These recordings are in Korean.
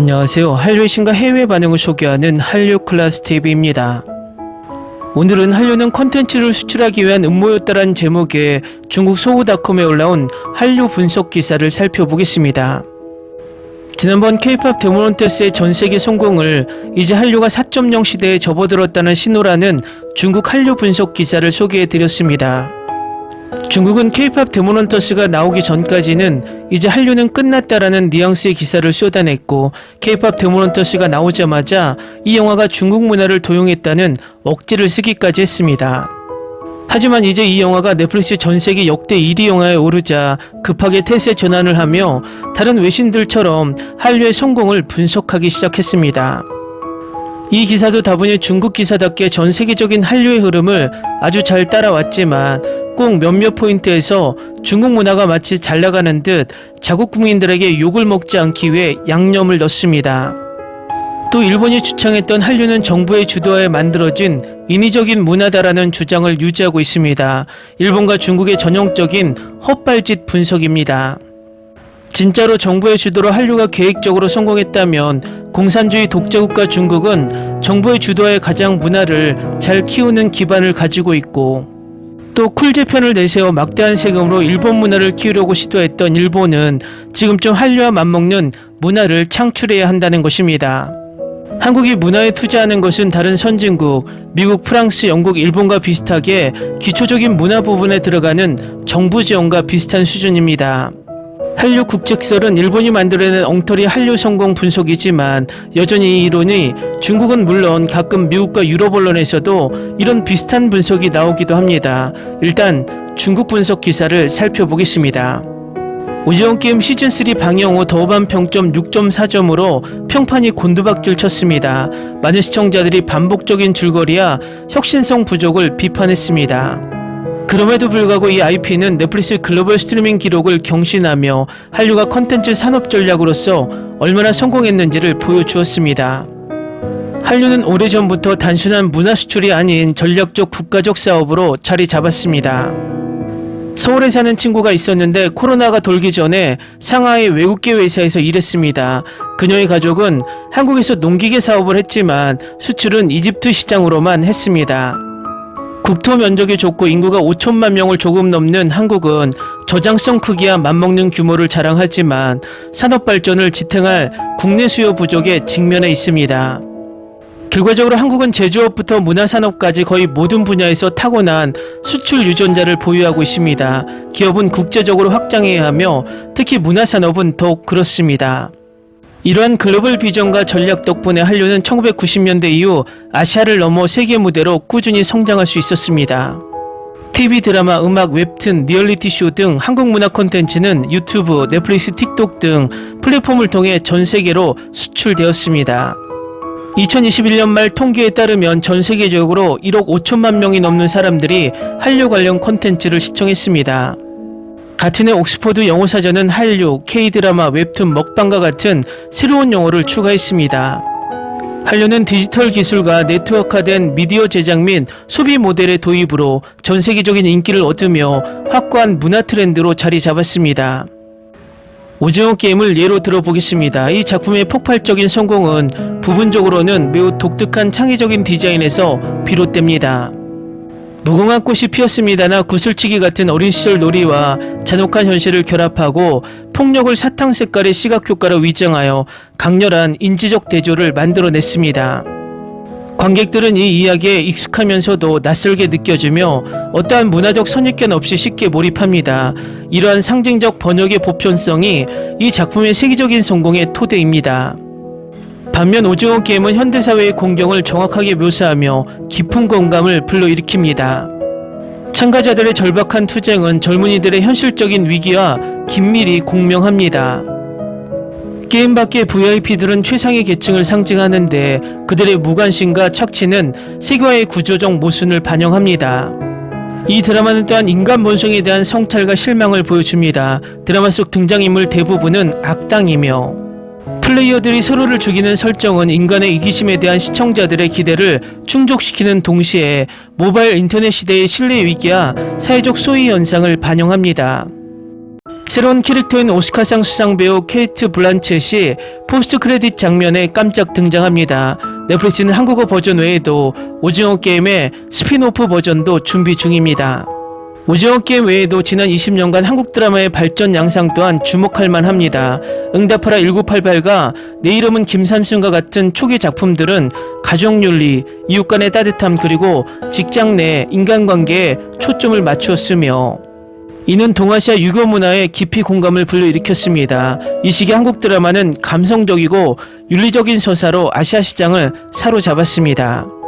안녕하세요. 한류의 신과 해외 반응을 소개하는 한류 클래스 TV입니다. 오늘은 한류는 콘텐츠를 수출하기 위한 음모였다란 제목의 중국 소우닷컴에 올라온 한류 분석 기사를 살펴보겠습니다. 지난번 K-팝 데모넌테스의 전 세계 성공을 이제 한류가 4.0 시대에 접어들었다는 신호라는 중국 한류 분석 기사를 소개해 드렸습니다. 중국은 K-팝 데모넌터스가 나오기 전까지는 이제 한류는 끝났다라는 뉘앙스의 기사를 쏟아냈고 K-팝 데모넌터스가 나오자마자 이 영화가 중국 문화를 도용했다는 억지를 쓰기까지 했습니다. 하지만 이제 이 영화가 넷플릭스 전 세계 역대 1위 영화에 오르자 급하게 태세 전환을 하며 다른 외신들처럼 한류의 성공을 분석하기 시작했습니다. 이 기사도 다분히 중국 기사답게 전 세계적인 한류의 흐름을 아주 잘 따라왔지만 꼭 몇몇 포인트에서 중국 문화가 마치 잘 나가는 듯 자국 국민들에게 욕을 먹지 않기 위해 양념을 넣습니다. 또 일본이 주창했던 한류는 정부의 주도하에 만들어진 인위적인 문화다라는 주장을 유지하고 있습니다. 일본과 중국의 전형적인 헛발짓 분석입니다. 진짜로 정부의 주도로 한류가 계획적으로 성공했다면 공산주의 독재국가 중국은 정부의 주도하에 가장 문화를 잘 키우는 기반을 가지고 있고 또 쿨제편을 내세워 막대한 세금으로 일본 문화를 키우려고 시도했던 일본은 지금쯤 한류와 맞먹는 문화를 창출해야 한다는 것입니다. 한국이 문화에 투자하는 것은 다른 선진국, 미국, 프랑스, 영국, 일본과 비슷하게 기초적인 문화 부분에 들어가는 정부 지원과 비슷한 수준입니다. 한류 국책설은 일본이 만들어낸 엉터리 한류 성공 분석이지만 여전히 이 이론이 중국은 물론 가끔 미국과 유럽 언론에서도 이런 비슷한 분석이 나오기도 합니다. 일단 중국 분석 기사를 살펴보겠습니다. 오징어 게임 시즌3 방영 후 더우반 평점 6.4점으로 평판이 곤두박질 쳤습니다. 많은 시청자들이 반복적인 줄거리와 혁신성 부족을 비판했습니다. 그럼에도 불구하고 이 IP는 넷플릭스 글로벌 스트리밍 기록을 경신하며 한류가 컨텐츠 산업 전략으로서 얼마나 성공했는지를 보여주었습니다. 한류는 오래전부터 단순한 문화 수출이 아닌 전략적 국가적 사업으로 자리 잡았습니다. 서울에 사는 친구가 있었는데 코로나가 돌기 전에 상하이 외국계 회사에서 일했습니다. 그녀의 가족은 한국에서 농기계 사업을 했지만 수출은 이집트 시장으로만 했습니다. 국토 면적이 좁고 인구가 5천만 명을 조금 넘는 한국은 저장성 크기와 맞먹는 규모를 자랑하지만 산업 발전을 지탱할 국내 수요 부족에 직면해 있습니다. 결과적으로 한국은 제조업부터 문화산업까지 거의 모든 분야에서 타고난 수출 유전자를 보유하고 있습니다. 기업은 국제적으로 확장해야 하며 특히 문화산업은 더욱 그렇습니다. 이러한 글로벌 비전과 전략 덕분에 한류는 1990년대 이후 아시아를 넘어 세계 무대로 꾸준히 성장할 수 있었습니다. TV 드라마, 음악, 웹툰, 리얼리티 쇼 등 한국 문화 콘텐츠는 유튜브, 넷플릭스, 틱톡 등 플랫폼을 통해 전 세계로 수출되었습니다. 2021년 말 통계에 따르면 전 세계적으로 1억 5천만 명이 넘는 사람들이 한류 관련 콘텐츠를 시청했습니다. 같은 해 옥스퍼드 영어사전은 한류, K-드라마, 웹툰, 먹방과 같은 새로운 용어를 추가했습니다. 한류는 디지털 기술과 네트워크화된 미디어 제작 및 소비 모델의 도입으로 전 세계적인 인기를 얻으며 확고한 문화 트렌드로 자리 잡았습니다. 오징어 게임을 예로 들어보겠습니다. 이 작품의 폭발적인 성공은 부분적으로는 매우 독특한 창의적인 디자인에서 비롯됩니다. 무궁한 꽃이 피었습니다나 구슬치기 같은 어린 시절 놀이와 잔혹한 현실을 결합하고 폭력을 사탕 색깔의 시각 효과로 위장하여 강렬한 인지적 대조를 만들어냈습니다. 관객들은 이 이야기에 익숙하면서도 낯설게 느껴지며 어떠한 문화적 선입견 없이 쉽게 몰입합니다. 이러한 상징적 번역의 보편성이 이 작품의 세계적인 성공의 토대입니다. 반면 오징어 게임은 현대사회의 공경을 정확하게 묘사하며 깊은 공감을 불러일으킵니다. 참가자들의 절박한 투쟁은 젊은이들의 현실적인 위기와 긴밀히 공명합니다. 게임 밖의 VIP들은 최상의 계층을 상징하는데 그들의 무관심과 착취는 세계화의 구조적 모순을 반영합니다. 이 드라마는 또한 인간 본성에 대한 성찰과 실망을 보여줍니다. 드라마 속 등장인물 대부분은 악당이며 플레이어들이 서로를 죽이는 설정은 인간의 이기심에 대한 시청자들의 기대를 충족시키는 동시에 모바일 인터넷 시대의 신뢰 위기와 사회적 소위 현상을 반영합니다. 새로운 캐릭터인 오스카상 수상 배우 케이트 블란쳇이 포스트 크레딧 장면에 깜짝 등장합니다. 넷플릭스는 한국어 버전 외에도 오징어 게임의 스피노프 버전도 준비 중입니다. 오징어 게임 외에도 지난 20년간 한국 드라마의 발전 양상 또한 주목할 만합니다. 응답하라 1988과 내 이름은 김삼순과 같은 초기 작품들은 가족윤리, 이웃 간의 따뜻함 그리고 직장 내 인간관계에 초점을 맞추었으며 이는 동아시아 유교 문화에 깊이 공감을 불러일으켰습니다. 이 시기 한국 드라마는 감성적이고 윤리적인 서사로 아시아 시장을 사로잡았습니다.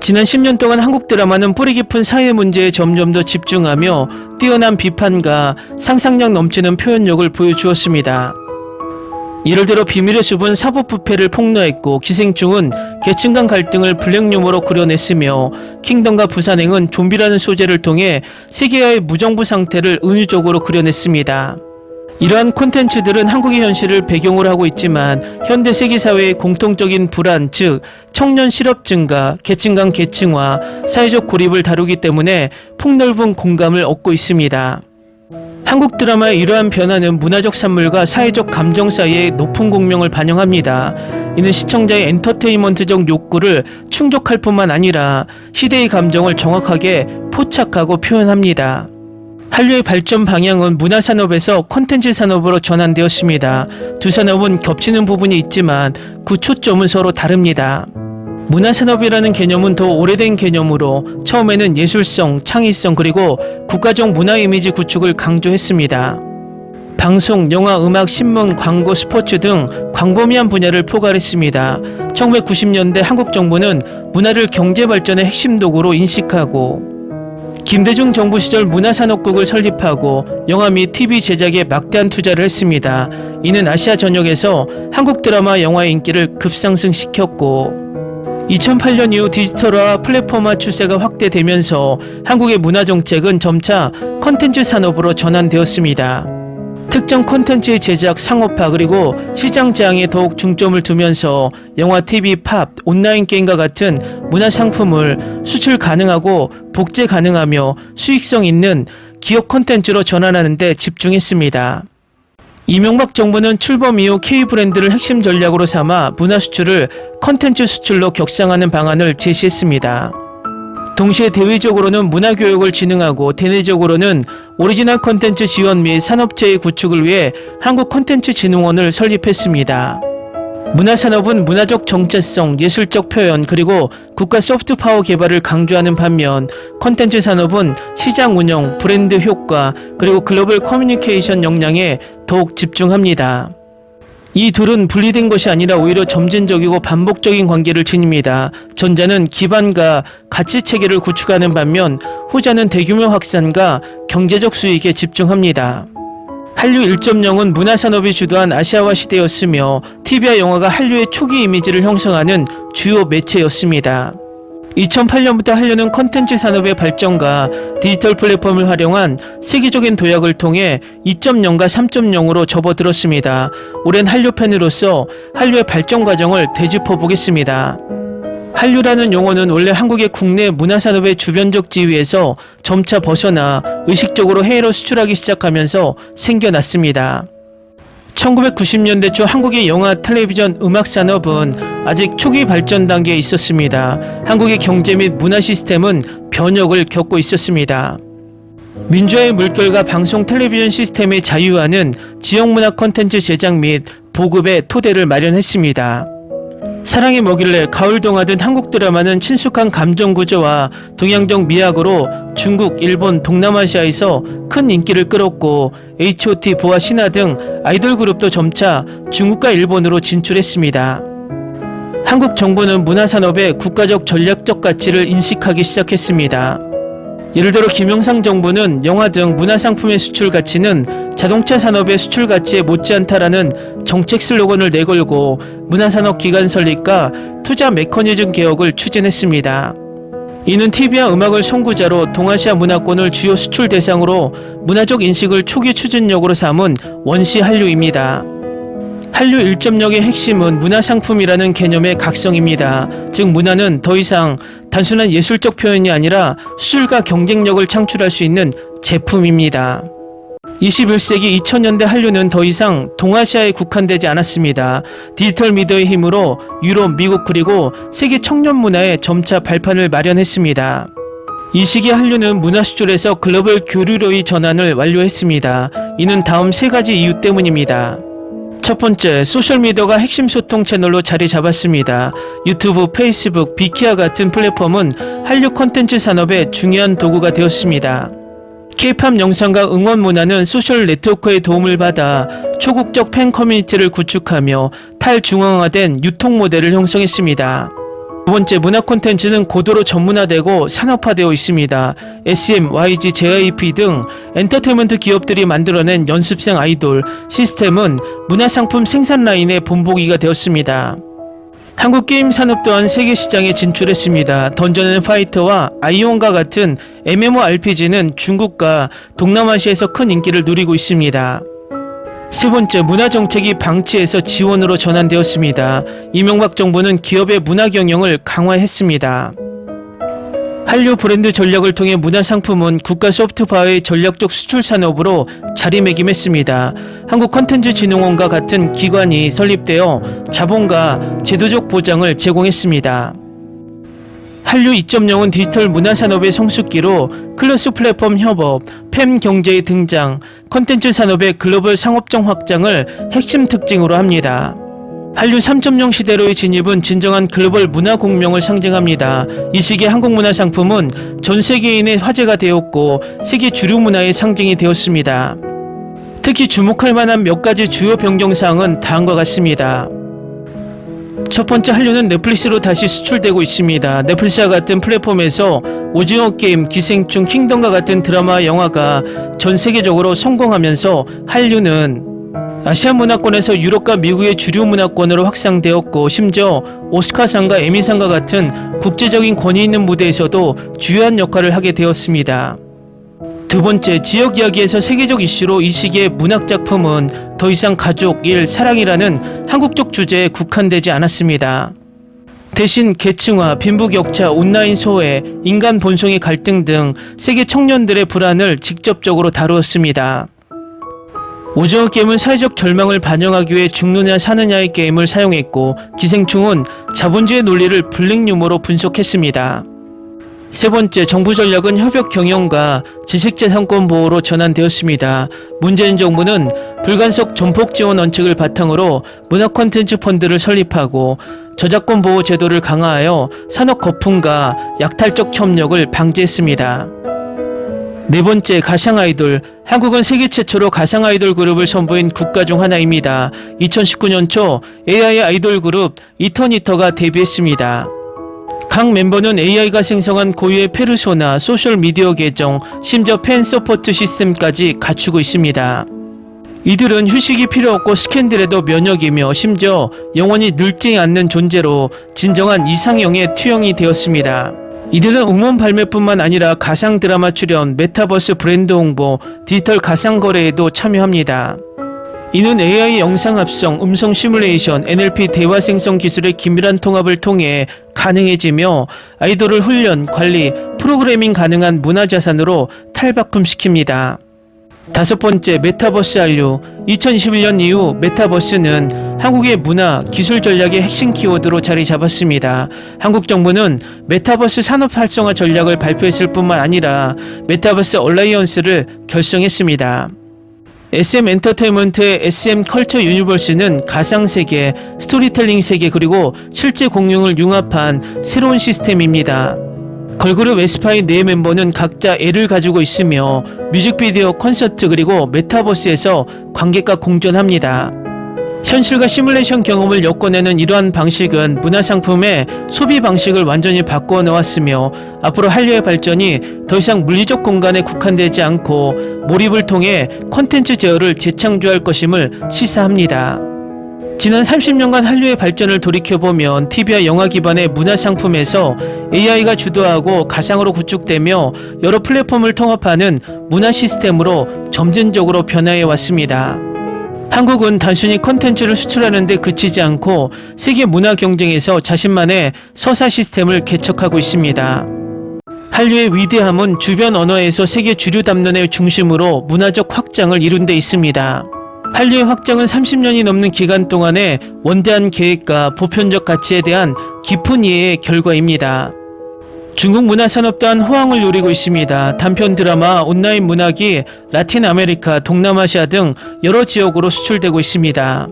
지난 10년 동안 한국 드라마는 뿌리 깊은 사회 문제에 점점 더 집중하며 뛰어난 비판과 상상력 넘치는 표현력을 보여주었습니다. 예를 들어 비밀의 숲은 사법부패를 폭로했고 기생충은 계층 간 갈등을 블랙 유머로 그려냈으며 킹덤과 부산행은 좀비라는 소재를 통해 세계화의 무정부 상태를 은유적으로 그려냈습니다. 이러한 콘텐츠들은 한국의 현실을 배경으로 하고 있지만 현대 세계 사회의 공통적인 불안, 즉 청년 실업 증가, 계층 간 계층화, 사회적 고립을 다루기 때문에 폭넓은 공감을 얻고 있습니다. 한국 드라마의 이러한 변화는 문화적 산물과 사회적 감정 사이의 높은 공명을 반영합니다. 이는 시청자의 엔터테인먼트적 욕구를 충족할 뿐만 아니라 시대의 감정을 정확하게 포착하고 표현합니다. 한류의 발전 방향은 문화 산업에서 콘텐츠 산업으로 전환되었습니다. 두 산업은 겹치는 부분이 있지만 그 초점은 서로 다릅니다. 문화 산업이라는 개념은 더 오래된 개념으로 처음에는 예술성, 창의성 그리고 국가적 문화 이미지 구축을 강조했습니다. 방송, 영화, 음악, 신문, 광고, 스포츠 등 광범위한 분야를 포괄했습니다. 1990년대 한국 정부는 문화를 경제 발전의 핵심 도구로 인식하고 김대중 정부 시절 문화산업국을 설립하고 영화 및 TV 제작에 막대한 투자를 했습니다. 이는 아시아 전역에서 한국 드라마 영화의 인기를 급상승시켰고 2008년 이후 디지털화 플랫폼화 추세가 확대되면서 한국의 문화 정책은 점차 컨텐츠 산업으로 전환되었습니다. 특정 콘텐츠의 제작, 상업화 그리고 시장 제항에 더욱 중점을 두면서 영화, TV, 팝, 온라인 게임과 같은 문화 상품을 수출 가능하고 복제 가능하며 수익성 있는 기업 콘텐츠로 전환하는 데 집중했습니다. 이명박 정부는 출범 이후 K 브랜드를 핵심 전략으로 삼아 문화 수출을 컨텐츠 수출로 격상하는 방안을 제시했습니다. 동시에 대외적으로는 문화 교육을 진흥하고 대내적으로는 오리지널 콘텐츠 지원 및 산업체의 구축을 위해 한국 콘텐츠 진흥원을 설립했습니다. 문화산업은 문화적 정체성, 예술적 표현, 그리고 국가 소프트 파워 개발을 강조하는 반면 콘텐츠 산업은 시장 운영, 브랜드 효과, 그리고 글로벌 커뮤니케이션 역량에 더욱 집중합니다. 이 둘은 분리된 것이 아니라 오히려 점진적이고 반복적인 관계를 지닙니다. 전자는 기반과 가치 체계를 구축하는 반면 후자는 대규모 확산과 경제적 수익에 집중합니다. 한류 1.0은 문화산업이 주도한 아시아화 시대였으며 TV와 영화가 한류의 초기 이미지를 형성하는 주요 매체였습니다. 2008년부터 한류는 컨텐츠 산업의 발전과 디지털 플랫폼을 활용한 세계적인 도약을 통해 2.0과 3.0으로 접어들었습니다. 오랜 한류 팬으로서 한류의 발전 과정을 되짚어 보겠습니다. 한류라는 용어는 원래 한국의 국내 문화산업의 주변적 지위에서 점차 벗어나 의식적으로 해외로 수출하기 시작하면서 생겨났습니다. 1990년대 초 한국의 영화, 텔레비전, 음악 산업은 아직 초기 발전 단계에 있었습니다. 한국의 경제 및 문화 시스템은 변혁을 겪고 있었습니다. 민주화의 물결과 방송 텔레비전 시스템의 자유화는 지역 문화 콘텐츠 제작 및 보급의 토대를 마련했습니다. 사랑이 뭐길래 가을 동화든 한국 드라마는 친숙한 감정 구조와 동양적 미학으로 중국, 일본, 동남아시아에서 큰 인기를 끌었고 H.O.T, 보아 신화 등 아이돌 그룹도 점차 중국과 일본으로 진출했습니다. 한국 정부는 문화산업의 국가적 전략적 가치를 인식하기 시작했습니다. 예를 들어 김영삼 정부는 영화 등 문화상품의 수출 가치는 자동차 산업의 수출 가치에 못지않다라는 정책 슬로건을 내걸고 문화산업 기관 설립과 투자 메커니즘 개혁을 추진했습니다. 이는 TV와 음악을 선구자로 동아시아 문화권을 주요 수출 대상으로 문화적 인식을 초기 추진력으로 삼은 원시 한류입니다. 한류 1.0의 핵심은 문화상품이라는 개념의 각성입니다. 즉 문화는 더 이상 단순한 예술적 표현이 아니라 수출과 경쟁력을 창출할 수 있는 제품입니다. 21세기 2000년대 한류는 더 이상 동아시아에 국한되지 않았습니다. 디지털 미디어의 힘으로 유럽, 미국 그리고 세계 청년 문화에 점차 발판을 마련했습니다. 이 시기 한류는 문화 수출에서 글로벌 교류로의 전환을 완료했습니다. 이는 다음 세 가지 이유 때문입니다. 첫 번째, 소셜미디어가 핵심 소통 채널로 자리 잡았습니다. 유튜브, 페이스북, 비키아 같은 플랫폼은 한류 콘텐츠 산업의 중요한 도구가 되었습니다. K-팝 영상과 응원 문화는 소셜 네트워크의 도움을 받아 초국적 팬 커뮤니티를 구축하며 탈중앙화된 유통 모델을 형성했습니다. 두 번째 문화 콘텐츠는 고도로 전문화되고 산업화되어 있습니다. SM, YG, JYP 등 엔터테인먼트 기업들이 만들어낸 연습생 아이돌 시스템은 문화상품 생산 라인의 본보기가 되었습니다. 한국 게임 산업 또한 세계 시장에 진출했습니다. 던전 앤 파이터와 아이온과 같은 MMORPG는 중국과 동남아시아에서 큰 인기를 누리고 있습니다. 세 번째, 문화 정책이 방치에서 지원으로 전환되었습니다. 이명박 정부는 기업의 문화 경영을 강화했습니다. 한류 브랜드 전략을 통해 문화 상품은 국가 소프트파워의 전략적 수출 산업으로 자리매김했습니다. 한국 컨텐츠 진흥원과 같은 기관이 설립되어 자본과 제도적 보장을 제공했습니다. 한류 2.0은 디지털 문화 산업의 성숙기로 클래스 플랫폼 협업, 팸 경제의 등장, 컨텐츠 산업의 글로벌 상업적 확장을 핵심 특징으로 합니다. 한류 3.0 시대로의 진입은 진정한 글로벌 문화 공명을 상징합니다. 이 시기 한국 문화 상품은 전 세계인의 화제가 되었고 세계 주류 문화의 상징이 되었습니다. 특히 주목할 만한 몇 가지 주요 변경사항은 다음과 같습니다. 첫 번째 한류는 넷플릭스로 다시 수출되고 있습니다. 넷플릭스와 같은 플랫폼에서 오징어 게임, 기생충, 킹덤과 같은 드라마, 영화가 전 세계적으로 성공하면서 한류는 아시아 문화권에서 유럽과 미국의 주류 문화권으로 확산되었고 심지어 오스카상과 에미상과 같은 국제적인 권위 있는 무대에서도 주요한 역할을 하게 되었습니다. 두 번째, 지역 이야기에서 세계적 이슈로 이 시기의 문학 작품은 더 이상 가족, 일, 사랑이라는 한국적 주제에 국한되지 않았습니다. 대신 계층화, 빈부격차, 온라인 소외, 인간 본성의 갈등 등 세계 청년들의 불안을 직접적으로 다루었습니다. 오징어 게임은 사회적 절망을 반영하기 위해 죽느냐 사느냐의 게임을 사용했고 기생충은 자본주의 논리를 블랙 유머로 분석했습니다. 세 번째, 정부 전략은 협력 경영과 지식재산권 보호로 전환되었습니다. 문재인 정부는 불간섭 전폭 지원 원칙을 바탕으로 문화 콘텐츠 펀드를 설립하고 저작권 보호 제도를 강화하여 산업 거품과 약탈적 협력을 방지했습니다. 네 번째, 가상 아이돌. 한국은 세계 최초로 가상 아이돌 그룹을 선보인 국가 중 하나입니다. 2019년 초 AI 아이돌 그룹 이터니터가 데뷔했습니다. 각 멤버는 AI가 생성한 고유의 페르소나, 소셜 미디어 계정, 심지어 팬 서포트 시스템까지 갖추고 있습니다. 이들은 휴식이 필요 없고 스캔들에도 면역이며 심지어 영원히 늙지 않는 존재로 진정한 이상형의 투영이 되었습니다. 이들은 음원 발매뿐만 아니라 가상 드라마 출연, 메타버스 브랜드 홍보, 디지털 가상 거래에도 참여합니다. 이는 AI 영상 합성, 음성 시뮬레이션, NLP 대화 생성 기술의 긴밀한 통합을 통해 가능해지며 아이돌을 훈련, 관리, 프로그래밍 가능한 문화 자산으로 탈바꿈시킵니다. 다섯 번째, 메타버스 한류. 2021년 이후 메타버스는 한국의 문화, 기술 전략의 핵심 키워드로 자리 잡았습니다. 한국 정부는 메타버스 산업 활성화 전략을 발표했을 뿐만 아니라 메타버스 얼라이언스를 결성했습니다. SM 엔터테인먼트의 SM 컬처 유니버스는 가상 세계, 스토리텔링 세계 그리고 실제 공룡을 융합한 새로운 시스템입니다. 걸그룹 에스파의 네 멤버는 각자 애를 가지고 있으며 뮤직비디오, 콘서트 그리고 메타버스에서 관객과 공존합니다. 현실과 시뮬레이션 경험을 엮어내는 이러한 방식은 문화상품의 소비 방식을 완전히 바꾸어 놓았으며 앞으로 한류의 발전이 더 이상 물리적 공간에 국한되지 않고 몰입을 통해 콘텐츠 제어를 재창조할 것임을 시사합니다. 지난 30년간 한류의 발전을 돌이켜보면 TV와 영화 기반의 문화상품에서 AI가 주도하고 가상으로 구축되며 여러 플랫폼을 통합하는 문화 시스템으로 점진적으로 변화해 왔습니다. 한국은 단순히 컨텐츠를 수출하는 데 그치지 않고 세계 문화 경쟁에서 자신만의 서사 시스템을 개척하고 있습니다. 한류의 위대함은 주변 언어에서 세계 주류 담론의 중심으로 문화적 확장을 이룬 데 있습니다. 한류의 확장은 30년이 넘는 기간 동안의 원대한 계획과 보편적 가치에 대한 깊은 이해의 결과입니다. 중국 문화 산업 또한 호황을 누리고 있습니다. 단편 드라마, 온라인 문학이 라틴 아메리카, 동남아시아 등 여러 지역으로 수출되고 있습니다.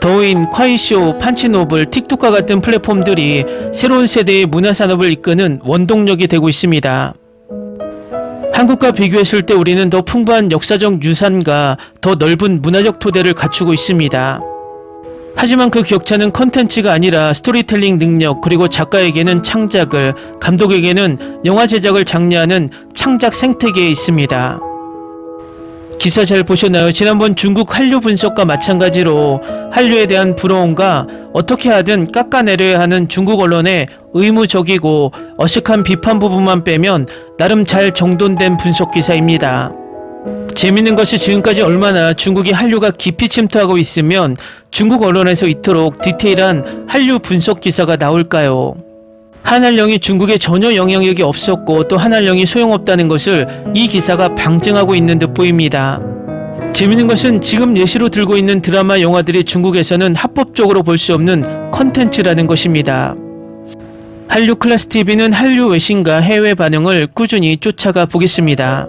더인, 콰이쇼, 판치노블, 틱톡과 같은 플랫폼들이 새로운 세대의 문화 산업을 이끄는 원동력이 되고 있습니다. 한국과 비교했을 때 우리는 더 풍부한 역사적 유산과 더 넓은 문화적 토대를 갖추고 있습니다. 하지만 그 격차는 컨텐츠가 아니라 스토리텔링 능력 그리고 작가에게는 창작을 감독에게는 영화 제작을 장려하는 창작 생태계에 있습니다. 기사 잘 보셨나요? 지난번 중국 한류 분석과 마찬가지로 한류에 대한 부러움과 어떻게 하든 깎아내려야 하는 중국 언론의 의무적이고 어색한 비판 부분만 빼면 나름 잘 정돈된 분석 기사입니다. 재밌는 것이 지금까지 얼마나 중국이 한류가 깊이 침투하고 있으면 중국 언론에서 이토록 디테일한 한류 분석 기사가 나올까요? 한한령이 중국에 전혀 영향력이 없었고 또 한한령이 소용없다는 것을 이 기사가 방증하고 있는 듯 보입니다. 재밌는 것은 지금 예시로 들고 있는 드라마 영화들이 중국에서는 합법적으로 볼 수 없는 컨텐츠라는 것입니다. 한류 클래스 TV는 한류 외신과 해외 반응을 꾸준히 쫓아가 보겠습니다.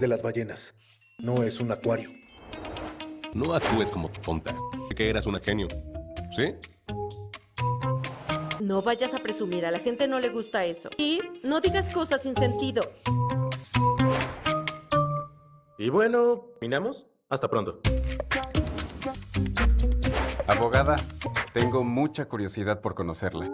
De las ballenas. No es un acuario. No actúes como tonta. Que eras una genio. ¿Sí? No vayas a presumir, a la gente no le gusta eso. Y no digas cosas sin sentido. Y bueno, ¿minamos? Hasta pronto. Abogada, tengo mucha curiosidad por conocerla.